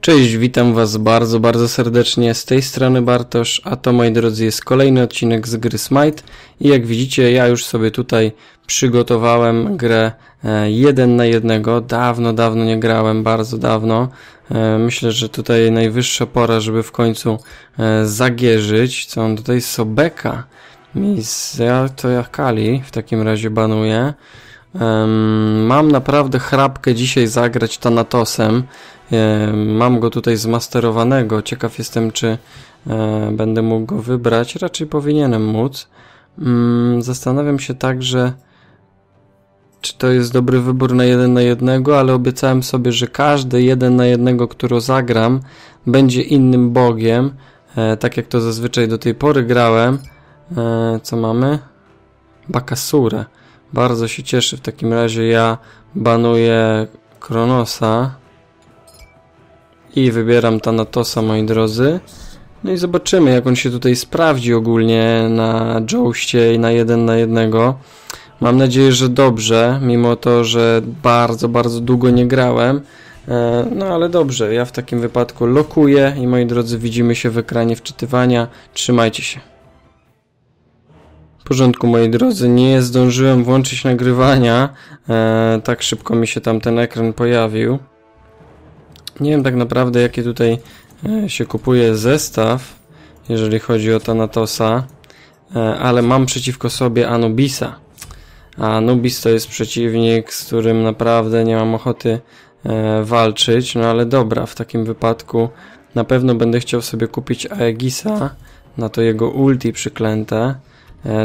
Cześć, witam Was bardzo, bardzo serdecznie. Z tej strony Bartosz, a to moi drodzy jest kolejny odcinek z gry Smite. I jak widzicie, ja już sobie tutaj przygotowałem grę e, jeden na jednego. Dawno, dawno nie grałem, bardzo dawno. E, myślę, że tutaj najwyższa pora, żeby w końcu e, zagierzyć. Co on tutaj? Sobeka. Miejsce to jak Kali w takim razie banuje. Mam naprawdę chrapkę dzisiaj zagrać Thanatosem. Mam go tutaj zmasterowanego. Ciekaw jestem, czy e, będę mógł go wybrać. Raczej powinienem móc. Mm, zastanawiam się także, czy to jest dobry wybór na jeden na jednego, ale obiecałem sobie, że każdy jeden na jednego, który zagram, będzie innym bogiem. E, tak jak to zazwyczaj do tej pory grałem. E, co mamy? Bakasurę. Bardzo się cieszę. W takim razie ja banuję Kronosa i wybieram Thanatosa, moi drodzy. No i zobaczymy, jak on się tutaj sprawdzi ogólnie na Joustie i na jeden na jednego. Mam nadzieję, że dobrze, mimo to, że bardzo, bardzo długo nie grałem. E, no ale dobrze, ja w takim wypadku lokuję i moi drodzy, widzimy się w ekranie wczytywania. Trzymajcie się. W porządku, moi drodzy, nie zdążyłem włączyć nagrywania. E, tak szybko mi się tam ten ekran pojawił. Nie wiem tak naprawdę, jaki tutaj e, się kupuje zestaw, jeżeli chodzi o Thanatosa, e, ale mam przeciwko sobie Anubisa. A Anubis to jest przeciwnik, z którym naprawdę nie mam ochoty e, walczyć, no ale dobra, w takim wypadku na pewno będę chciał sobie kupić Aegisa, na to jego ulti przyklęte.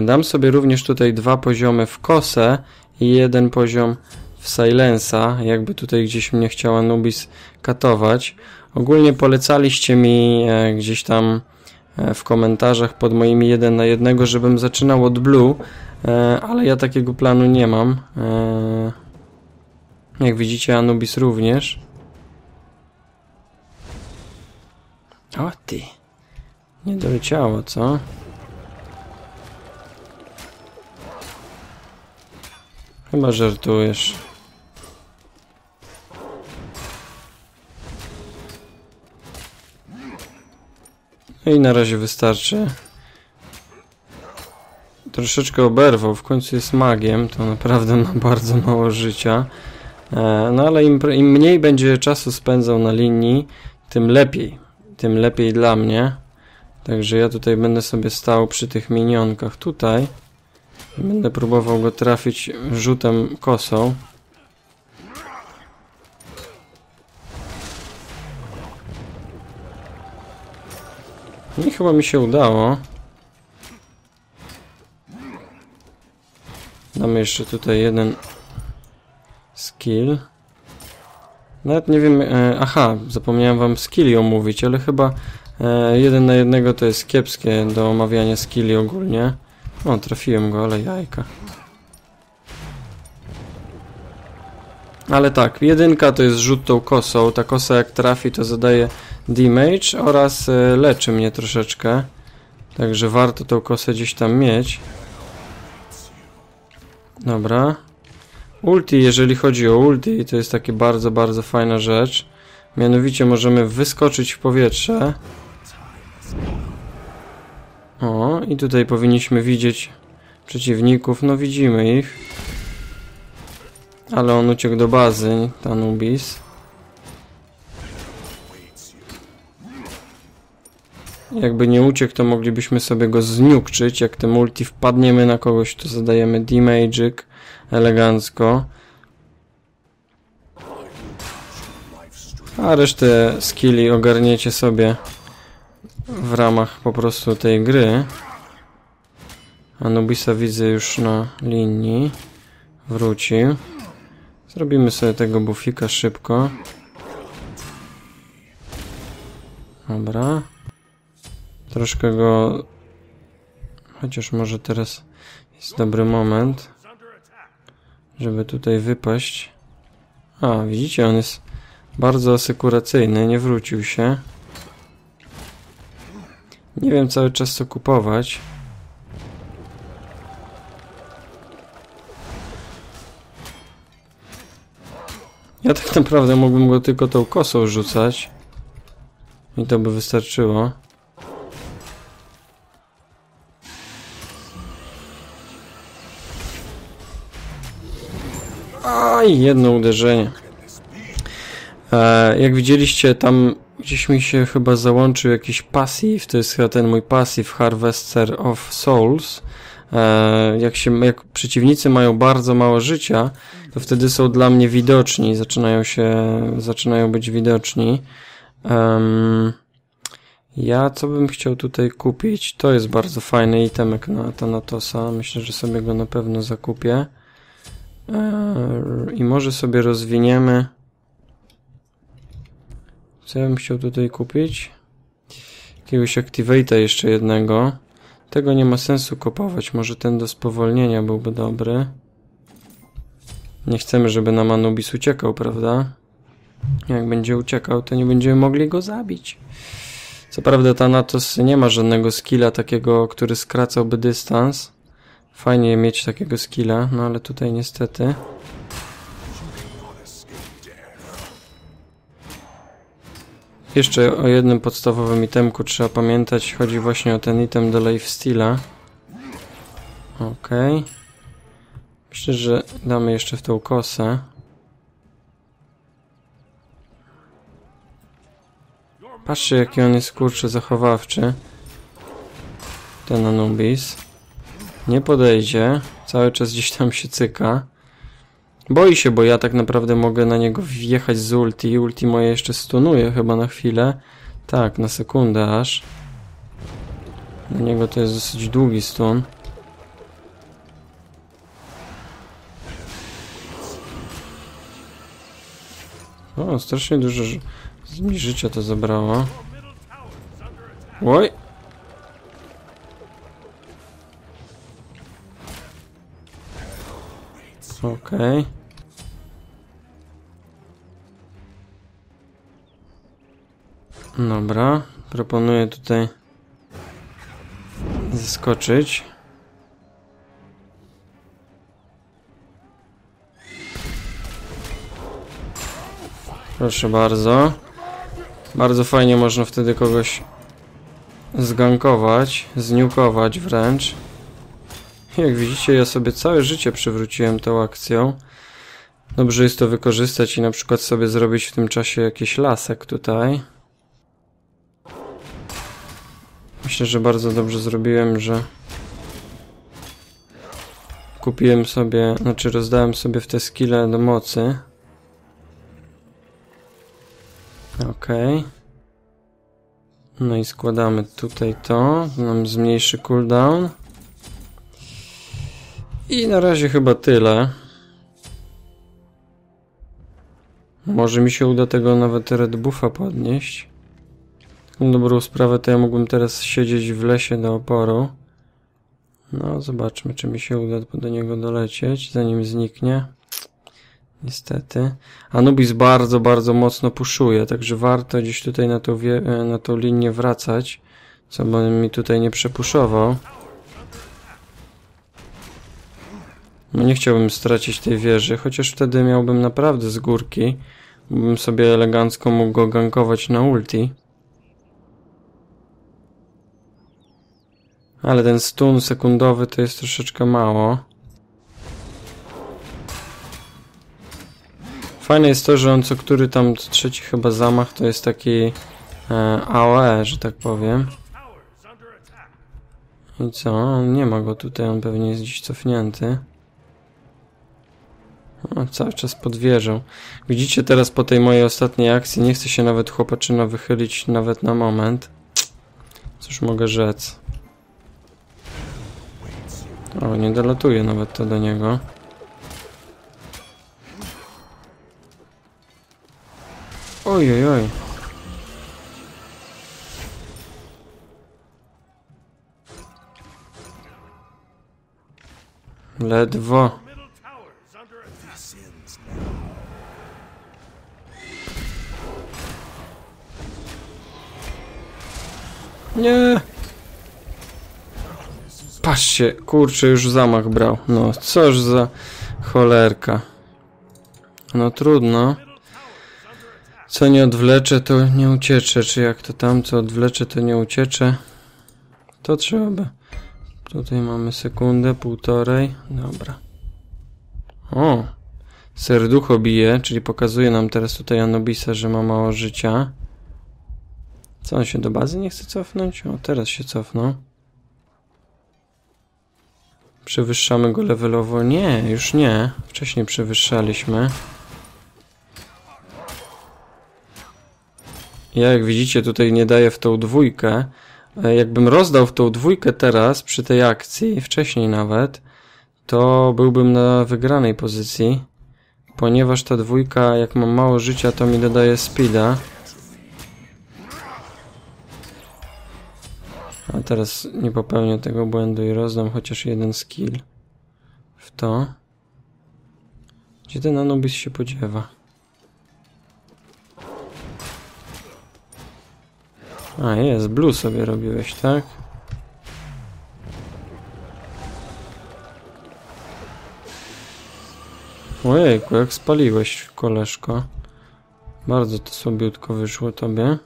Dam sobie również tutaj dwa poziomy w kosę i jeden poziom w Silensa, jakby tutaj gdzieś mnie chciał Anubis katować. Ogólnie polecaliście mi e, gdzieś tam e, w komentarzach pod moimi jeden na jednego, żebym zaczynał od Blue, e, ale ja takiego planu nie mam. Jak widzicie Anubis również. O ty. Nie doleciało, co? Chyba żartujesz. I na razie wystarczy. Troszeczkę oberwał, w końcu jest magiem, to naprawdę ma bardzo mało życia. E, no ale im, im mniej będzie czasu spędzał na linii, tym lepiej. Tym lepiej dla mnie. Także ja tutaj będę sobie stał przy tych minionkach tutaj. Będę próbował go trafić rzutem kosą. I chyba mi się udało. Damy jeszcze tutaj jeden skill. Nawet nie wiem, e, aha, zapomniałem wam skilli omówić, ale chyba e, jeden na jednego to jest kiepskie do omawiania skilli ogólnie. O, trafiłem go, ale jajka. Ale tak, jedynka to jest rzut tą kosą. Ta kosa jak trafi to zadaje damage oraz e, leczy mnie troszeczkę. Także warto tą kosę gdzieś tam mieć. Dobra. Ulti, jeżeli chodzi o ulti, to jest takie bardzo, bardzo fajna rzecz. Mianowicie możemy wyskoczyć w powietrze. O, i tutaj powinniśmy widzieć przeciwników. No widzimy ich. Ale on uciekł do bazy, Tanubis. Jakby nie uciekł, to moglibyśmy sobie go zniukczyć. Jak te multi wpadniemy na kogoś, to zadajemy damage'ik elegancko. A resztę skilli ogarniecie sobie w ramach po prostu tej gry. Anubisa widzę już na linii. Wrócił. Zrobimy sobie tego bufika szybko. Dobra. Troszkę go... Chociaż może teraz jest dobry moment, żeby tutaj wypaść. A, widzicie, on jest bardzo asekuracyjny, nie wrócił się. Nie wiem cały czas co kupować. Ja tak naprawdę mógłbym go tylko tą kosą rzucać. I to by wystarczyło. Aj, jedno uderzenie. E, jak widzieliście, tam gdzieś mi się chyba załączył jakiś passive, to jest chyba ten mój passive Harvester of Souls. E, jak, się, jak przeciwnicy mają bardzo mało życia, to wtedy są dla mnie widoczni, zaczynają się, zaczynają być widoczni. Um, ja co bym chciał tutaj kupić? To jest bardzo fajny itemek na Thanatosa. Myślę, że sobie go na pewno zakupię. I może sobie rozwiniemy. Co ja bym chciał tutaj kupić? Jakiegoś Activate'a jeszcze jednego. Tego nie ma sensu kupować. Może ten do spowolnienia byłby dobry. Nie chcemy, żeby nam Anubis uciekał, prawda? Jak będzie uciekał, to nie będziemy mogli go zabić. Co prawda Thanatos nie ma żadnego skilla takiego, który skracałby dystans. Fajnie mieć takiego skilla, no ale tutaj niestety. Jeszcze o jednym podstawowym itemku trzeba pamiętać. Chodzi właśnie o ten item do lifesteala. Okej. Okay. Myślę, że damy jeszcze w tą kosę. Patrzcie jaki on jest kurczę zachowawczy. Ten Anubis. Nie podejdzie. Cały czas gdzieś tam się cyka. Boi się, bo ja tak naprawdę mogę na niego wjechać z ulti. Ulti moje jeszcze stunuje chyba na chwilę. Tak, na sekundę aż. Na niego to jest dosyć długi stun. O, strasznie dużo mi życia to zabrało. Oj! Okej. Okay. Dobra, proponuję tutaj zeskoczyć. Proszę bardzo. Bardzo fajnie można wtedy kogoś zgankować, zniukować wręcz. Jak widzicie, ja sobie całe życie przywróciłem tą akcją. Dobrze jest to wykorzystać i na przykład sobie zrobić w tym czasie jakiś lasek tutaj. Myślę, że bardzo dobrze zrobiłem, że kupiłem sobie, znaczy rozdałem sobie w te skille do mocy. Okej. Okay. No i składamy tutaj to. Nam zmniejszy cooldown. I na razie chyba tyle. Może mi się uda tego nawet red buffa podnieść. Taką dobrą sprawę to ja mógłbym teraz siedzieć w lesie do oporu. No, zobaczmy, czy mi się uda do niego dolecieć, zanim zniknie. Niestety. Anubis bardzo, bardzo mocno puszuje, także warto gdzieś tutaj na tą, na tą linię wracać, co bym mi tutaj nie przepuszował. No nie chciałbym stracić tej wieży, chociaż wtedy miałbym naprawdę z górki. Bym sobie elegancko mógł go gankować na ulti. Ale ten stun sekundowy to jest troszeczkę mało. Fajne jest to, że on co który tam trzeci chyba zamach to jest taki e, AOE, że tak powiem. I co? Nie ma go tutaj, on pewnie jest gdzieś cofnięty. O, cały czas pod wieżą. Widzicie teraz po tej mojej ostatniej akcji, nie chce się nawet chłopaczyna wychylić nawet na moment. Cóż mogę rzec. O, nie dolatuje nawet to do niego. Oj, oj, oj. Ledwo. Nie. Patrzcie, kurczę, już zamach brał. No, coż za cholerka. No trudno. Co nie odwlecze, to nie uciecze. Czy jak to tam, co odwlecze, to nie uciecze. To trzeba by. Tutaj mamy sekundę, półtorej. Dobra. O! Serducho bije, czyli pokazuje nam teraz tutaj Anubisa, że ma mało życia. Co, on się do bazy nie chce cofnąć? O, teraz się cofnął. Przewyższamy go levelowo? Nie, już nie. Wcześniej przewyższaliśmy. Ja jak widzicie tutaj nie daję w tą dwójkę. E, Jakbym rozdał w tą dwójkę teraz, przy tej akcji, wcześniej nawet, to byłbym na wygranej pozycji. Ponieważ ta dwójka, jak mam mało życia, to mi dodaje speeda. A teraz nie popełnię tego błędu i rozdam chociaż jeden skill w to. Gdzie ten Anubis się podziewa? A jest, blue sobie robiłeś, tak? Ojejku, jak spaliłeś, koleżko. Bardzo to słabiutko wyszło tobie.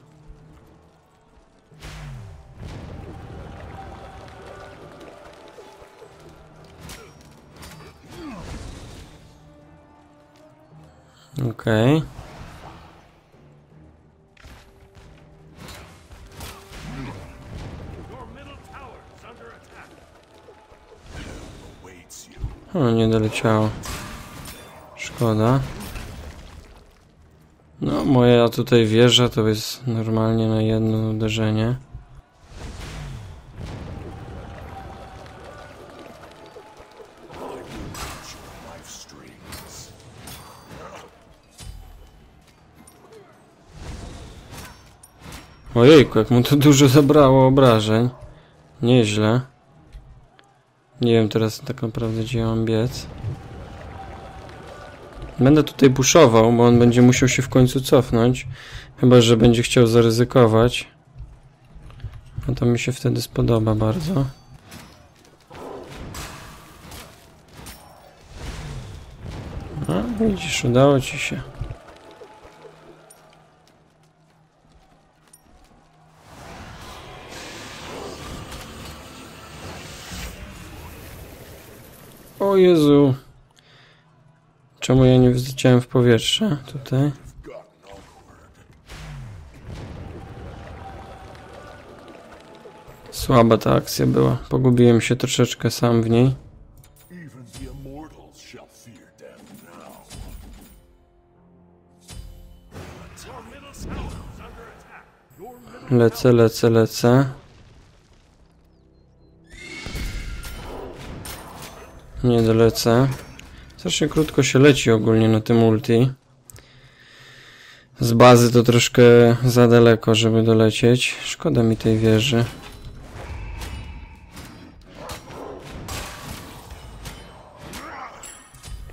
Okej. O, nie doleciało. Szkoda. No, moja tutaj wieża to jest normalnie na jedno uderzenie. Ojejku, jak mu to dużo zabrało obrażeń. Nieźle. Nie wiem teraz tak naprawdę gdzie mam biec. Będę tutaj puszował, bo on będzie musiał się w końcu cofnąć. Chyba, że będzie chciał zaryzykować. A to mi się wtedy spodoba bardzo. A, widzisz, udało ci się. O Jezu. Czemu ja nie wzleciałem w powietrze tutaj? Słaba ta akcja była. Pogubiłem się troszeczkę sam w niej. Lecę, lecę, lecę. Nie dolecę. Strasznie krótko się leci ogólnie na tym ulti. Z bazy to troszkę za daleko, żeby dolecieć. Szkoda mi tej wieży.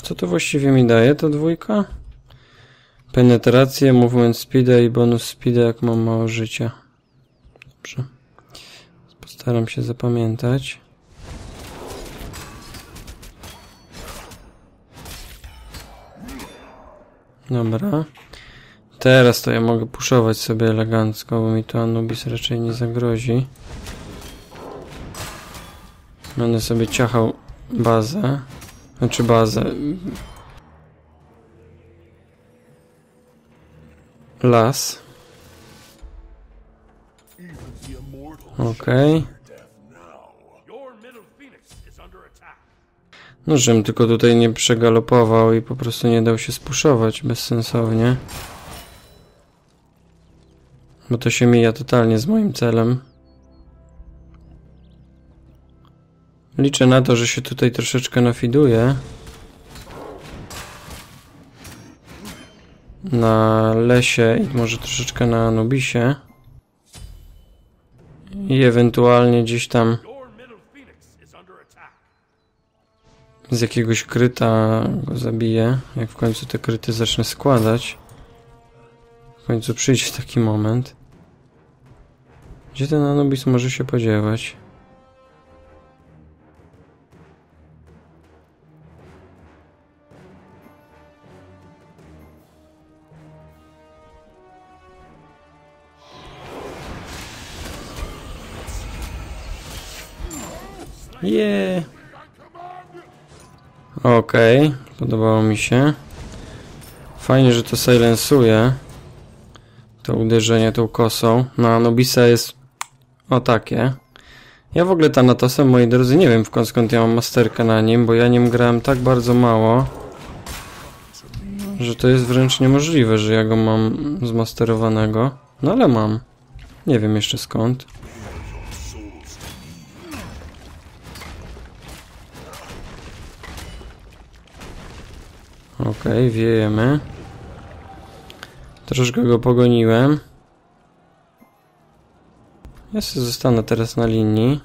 Co to właściwie mi daje, ta dwójka? Penetrację, movement speeda i bonus speeda, jak mam mało życia. Dobrze. Postaram się zapamiętać. Dobra. Teraz to ja mogę puszować sobie elegancko, bo mi to Anubis raczej nie zagrozi. Będę sobie ciachał bazę. Znaczy bazę. Las. Okej. death No, żebym tylko tutaj nie przegalopował i po prostu nie dał się spuszować bezsensownie. Bo to się mija totalnie z moim celem. Liczę na to, że się tutaj troszeczkę nafiduje. Na lesie i może troszeczkę na Anubisie. I ewentualnie gdzieś tam z jakiegoś kryta go zabiję, jak w końcu te kryty zacznę składać. W końcu przyjdzie taki moment. Gdzie ten Anubis może się podziewać? Yeah. Okej, podobało mi się. Fajnie, że to silencuje. To uderzenie tą kosą. No, Anubisa jest o takie. Ja w ogóle Thanatosem, moi drodzy, nie wiem w skąd ja mam masterkę na nim, bo ja nim grałem tak bardzo mało, że to jest wręcz niemożliwe, że ja go mam zmasterowanego. No ale mam. Nie wiem jeszcze skąd. Okej, wiejemy. Troszkę go pogoniłem. Ja sobie zostanę teraz na linii.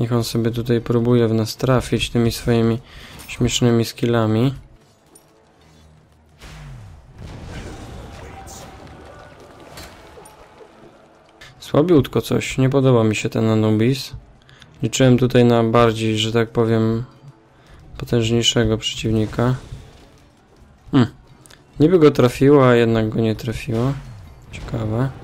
Niech on sobie tutaj próbuje w nas trafić tymi swoimi śmiesznymi skillami. Słabiutko coś, nie podoba mi się ten Anubis. Liczyłem tutaj na bardziej, że tak powiem, potężniejszego przeciwnika. Hmm. Niby go trafiło, a jednak go nie trafiło. Ciekawe.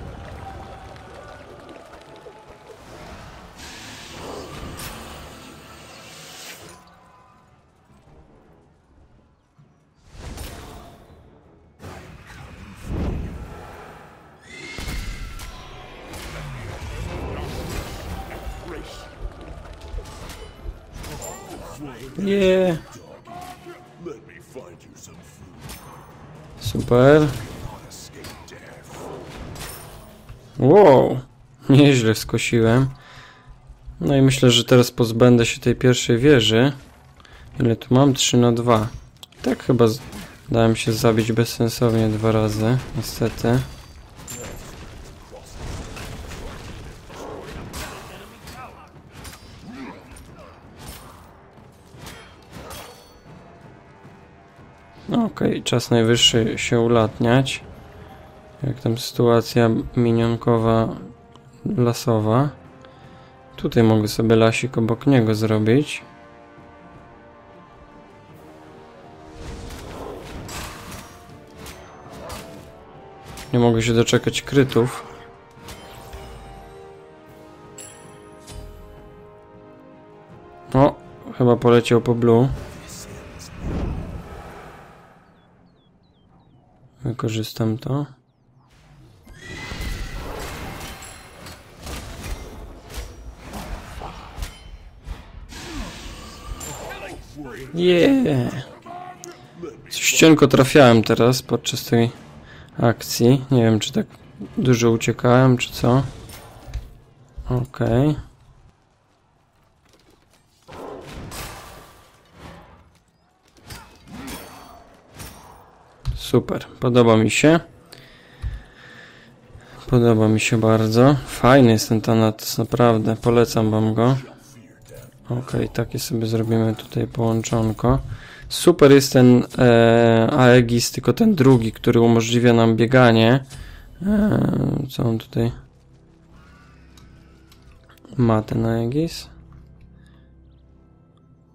Super. Wow. Nieźle skosiłem. No i myślę, że teraz pozbędę się tej pierwszej wieży. Ile tu mam? 3 na 2. Tak chyba dałem się zabić bezsensownie dwa razy. Niestety. Czas najwyższy się ulatniać. Jak tam sytuacja minionkowa lasowa. Tutaj mogę sobie lasik obok niego zrobić. Nie mogę się doczekać krytów. O, chyba poleciał po blue. Wykorzystam to. Yeah. Coś cienko trafiałem teraz podczas tej akcji. Nie wiem, czy tak dużo uciekałem, czy co. Okej. Super, podoba mi się. Podoba mi się bardzo. Fajny jest ten Thanatos, naprawdę. Polecam wam go. Okej, takie sobie zrobimy tutaj połączonko. Super jest ten e, Aegis, tylko ten drugi, który umożliwia nam bieganie. E, co on tutaj ma ten Aegis?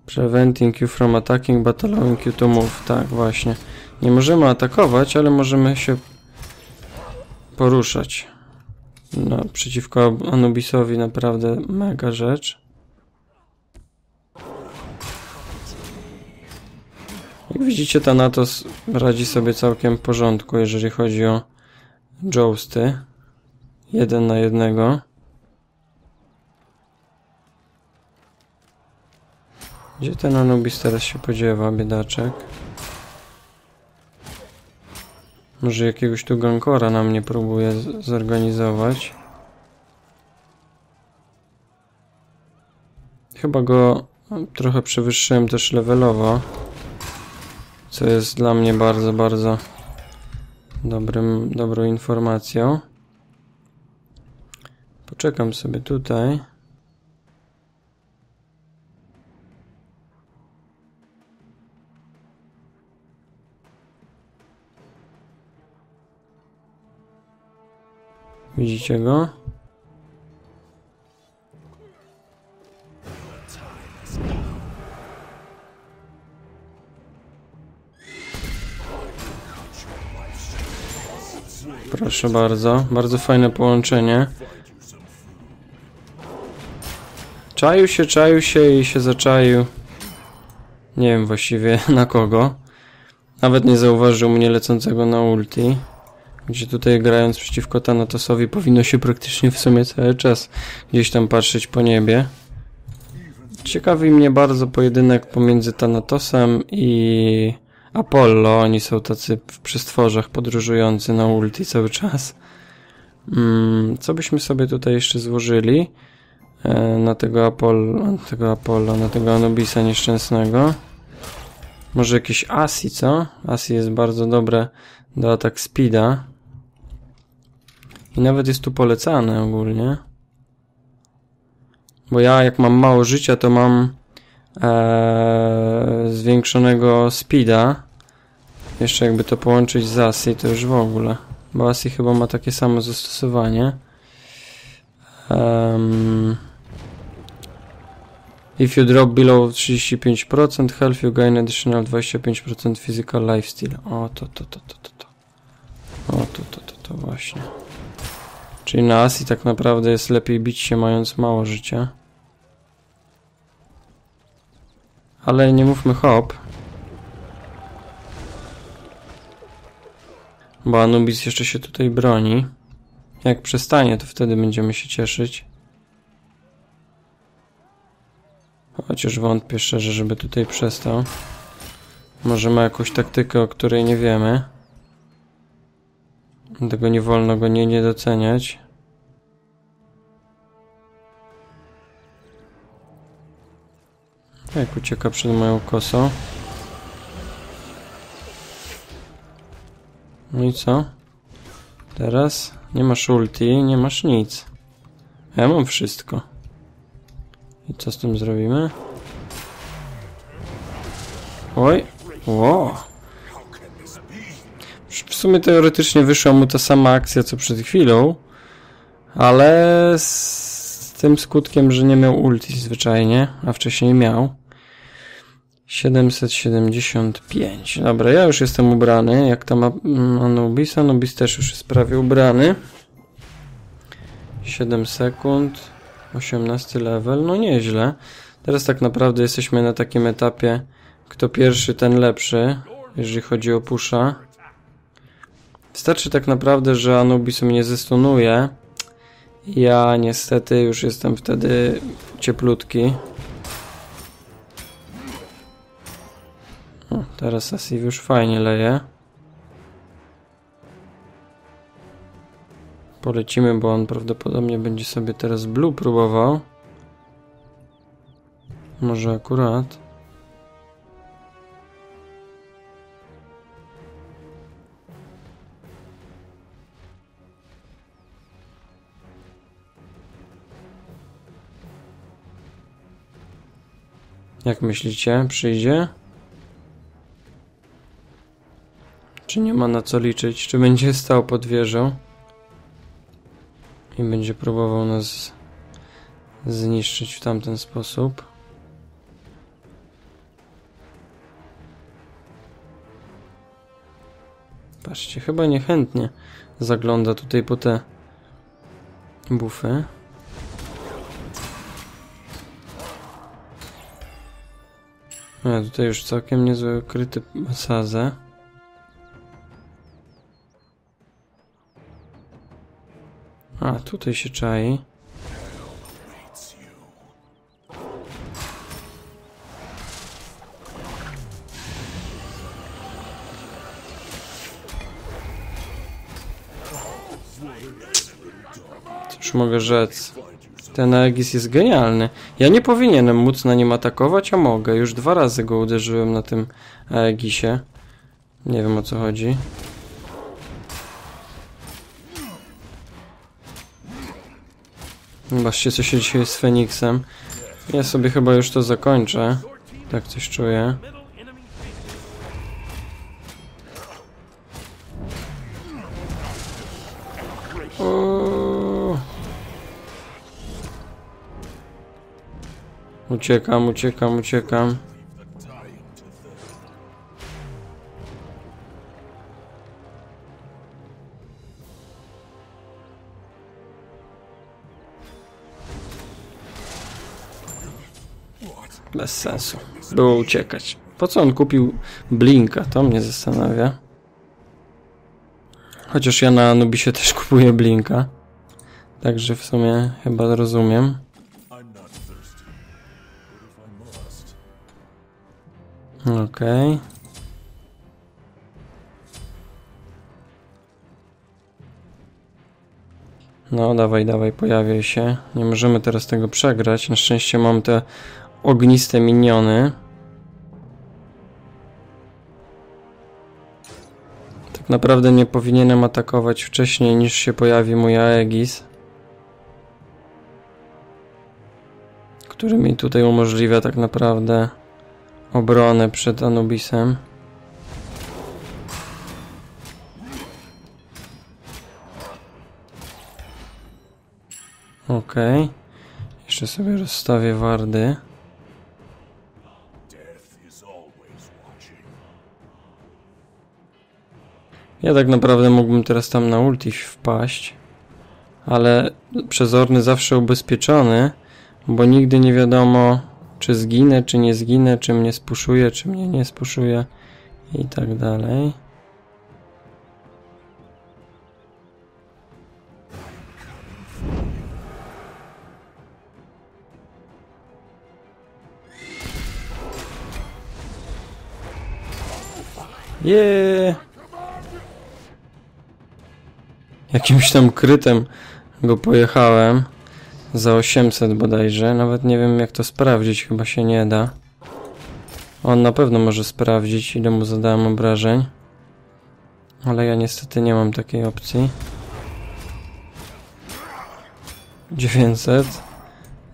Preventing you from attacking, but allowing you to move. Tak, właśnie. Nie możemy atakować, ale możemy się poruszać. No, przeciwko Anubisowi naprawdę mega rzecz. Jak widzicie, Thanatos radzi sobie całkiem w porządku, jeżeli chodzi o jousty. Jeden na jednego. Gdzie ten Anubis teraz się podziewa, biedaczek? Może jakiegoś tu gankora na mnie próbuje zorganizować. Chyba go trochę przewyższyłem też levelowo. Co jest dla mnie bardzo, bardzo dobrym, dobrą informacją. Poczekam sobie tutaj. Widzicie go? Proszę bardzo. Bardzo fajne połączenie. Czaił się, czaił się i się zaczaił. Nie wiem właściwie na kogo. Nawet nie zauważył mnie lecącego na ulti. Gdzie tutaj grając przeciwko Thanatosowi powinno się praktycznie w sumie cały czas gdzieś tam patrzeć po niebie. Ciekawi mnie bardzo pojedynek pomiędzy Thanatosem i Apollo. Oni są tacy w przestworzach podróżujący na ulti cały czas. Mm, co byśmy sobie tutaj jeszcze złożyli? E, na tego Apollo, na tego Apollo, na tego Anubisa nieszczęsnego. Może jakieś Asi, co? Asi jest bardzo dobre do atak speeda. I nawet jest tu polecane ogólnie. Bo ja jak mam mało życia, to mam e, zwiększonego speeda. Jeszcze jakby to połączyć z Asi, to już w ogóle. Bo Asi chyba ma takie samo zastosowanie. Um, if you drop below 35% health, you gain additional 25% physical lifesteal. O, to, to, to, to, to, to. O, to, to, to, to właśnie. Czyli na Asi tak naprawdę jest lepiej bić się mając mało życia. Ale nie mówmy hop. Bo Anubis jeszcze się tutaj broni. Jak przestanie, to wtedy będziemy się cieszyć. Chociaż wątpię szczerze, żeby tutaj przestał. Może ma jakąś taktykę, o której nie wiemy. Tego nie wolno go nie, nie doceniać. Jak ucieka przed moją kosą. No i co? Teraz nie masz ulti, nie masz nic. Ja mam wszystko. I co z tym zrobimy? Oj, Ło. W sumie teoretycznie wyszła mu ta sama akcja co przed chwilą, ale z tym skutkiem, że nie miał ulti zwyczajnie, a wcześniej miał. 775. Dobra, ja już jestem ubrany. Jak tam mm, Anubis? Anubis też już jest prawie ubrany. 7 sekund. 18 level. No nieźle. Teraz tak naprawdę jesteśmy na takim etapie, kto pierwszy, ten lepszy, jeżeli chodzi o pusza. Wystarczy tak naprawdę, że Anubis mnie zestunuje. Ja niestety już jestem wtedy cieplutki. O, teraz Asif już fajnie leje. Polecimy, bo on prawdopodobnie będzie sobie teraz blue próbował. Może akurat. Jak myślicie? Przyjdzie? Czy nie ma na co liczyć? Czy będzie stał pod wieżą? I będzie próbował nas zniszczyć w tamten sposób. Patrzcie, chyba niechętnie zagląda tutaj po te bufy. A tutaj już całkiem niezły kryty masazę. A, tutaj się czai. Cóż mogę rzec. Ten Aegis jest genialny. Ja nie powinienem móc na nim atakować, a mogę. Już dwa razy go uderzyłem na tym Aegisie. Nie wiem o co chodzi. Zobaczcie co się dzisiaj z Feniksem. Ja sobie chyba już to zakończę. Tak coś czuję. O. Uciekam, uciekam, uciekam. Bez sensu. Było uciekać. Po co on kupił Blinka? To mnie zastanawia. Chociaż ja na Anubisie też kupuję Blinka. Także w sumie chyba rozumiem. Okej. No, dawaj, dawaj, pojawiaj się. Nie możemy teraz tego przegrać. Na szczęście mam te ogniste miniony. Tak naprawdę nie powinienem atakować wcześniej niż się pojawi mój Aegis. Który mi tutaj umożliwia tak naprawdę obronę przed Anubisem. Okej. Jeszcze sobie rozstawię wardy. Ja tak naprawdę mógłbym teraz tam na ulti wpaść. Ale przezorny zawsze ubezpieczony, bo nigdy nie wiadomo, czy zginę, czy nie zginę, czy mnie spuszuje, czy mnie nie spuszuje i tak dalej. Jeee! Jakimś tam krytem go pojechałem. Za 800 bodajże. Nawet nie wiem jak to sprawdzić, chyba się nie da. On na pewno może sprawdzić, ile mu zadałem obrażeń. Ale ja niestety nie mam takiej opcji. 900.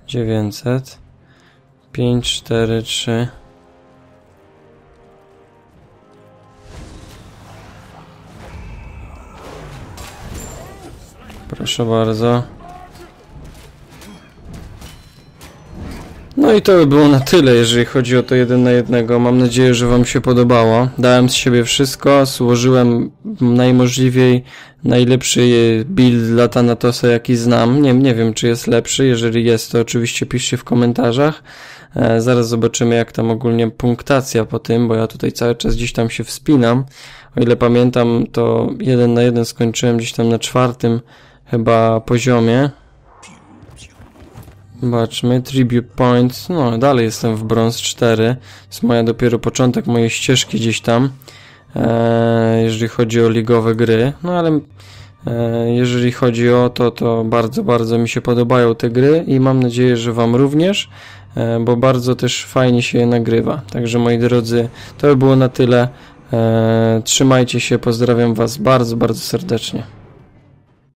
900. 5, 4, 3. Proszę bardzo. No i to by było na tyle, jeżeli chodzi o to jeden na jednego. Mam nadzieję, że Wam się podobało. Dałem z siebie wszystko, złożyłem najmożliwiej najlepszy build dla Thanatosa, jaki znam. Nie, nie wiem, czy jest lepszy. Jeżeli jest, to oczywiście piszcie w komentarzach. E, zaraz zobaczymy, jak tam ogólnie punktacja po tym, bo ja tutaj cały czas gdzieś tam się wspinam. O ile pamiętam, to jeden na jeden skończyłem gdzieś tam na czwartym chyba poziomie. Zobaczmy, Tribute Points, no dalej jestem w Bronze 4, jest moja dopiero początek mojej ścieżki gdzieś tam, e, jeżeli chodzi o ligowe gry, no ale e, jeżeli chodzi o to, to bardzo, bardzo mi się podobają te gry i mam nadzieję, że Wam również, e, bo bardzo też fajnie się je nagrywa, także moi drodzy, to by było na tyle, e, trzymajcie się, pozdrawiam Was bardzo, bardzo serdecznie.